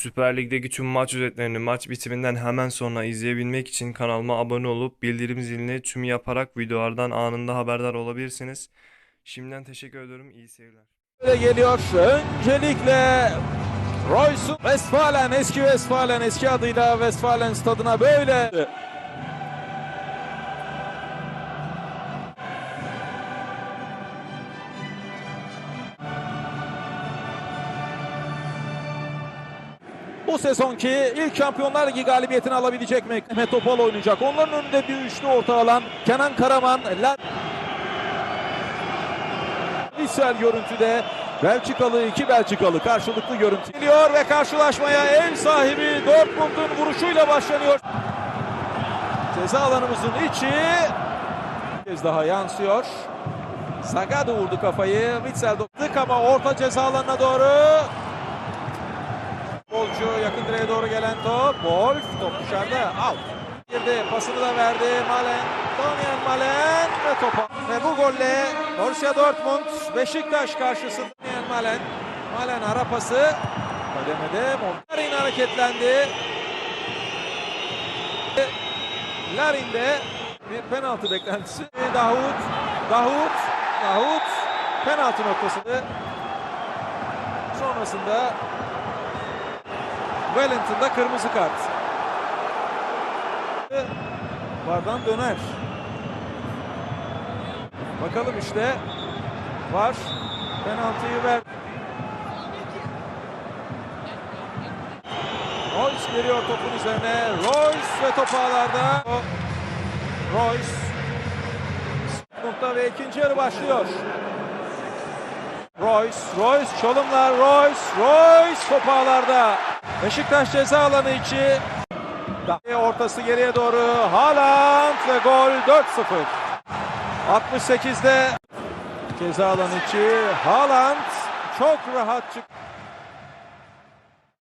Süper Lig'deki tüm maç özetlerini maç bitiminden hemen sonra izleyebilmek için kanalıma abone olup bildirim zilini tüm yaparak videolardan anında haberdar olabilirsiniz. Şimdiden teşekkür ediyorum. İyi seyirler. Geliyor. Öncelikle Royce'un Westfalen, eski Westfalen, eski adıyla Westfalen stadına böyle Bu sezonki ilk Şampiyonlar Ligi galibiyetini alabilecek mi? Mehmet oynayacak. Onların önünde üçlü orta alan. Kenan Karaman, La Vissel görüntüde Belçikalı iki Belçikalı karşılıklı görüntü geliyor ve karşılaşmaya ev sahibi Dortmund'un vuruşuyla başlanıyor. Ceza alanımızın içi bir kez daha yansıyor. Sagado vurdu kafayı. Doktuk ama orta ceza alanına doğru. Bolcu yakın direğe doğru gelen top. Wolf top dışarıda. Out. Girdi pasını da verdi. Malen. Damian Malen ve topa. Ve bu golle Borussia Dortmund Beşiktaş karşısında Damian Malen. Malen ara pası. Kademede Montarin hareketlendi. Larin'de bir penaltı beklentisi. Davut. Davut. Davut. Penaltı noktasında. Sonrasında Wellington'da kırmızı kart. Vardan döner. Bakalım işte. Var. Penaltıyı ver. Royce geliyor topun üzerine. Royce ve top ağlarda. Royce. Nokta ve ikinci yarı başlıyor. Royce, Royce çalımlar, Royce, Royce top ağlarda. Beşiktaş ceza alanı içi. Ortası geriye doğru. Haaland ve gol 4-0. 68'de ceza alanı içi. Haaland çok rahat çıktı.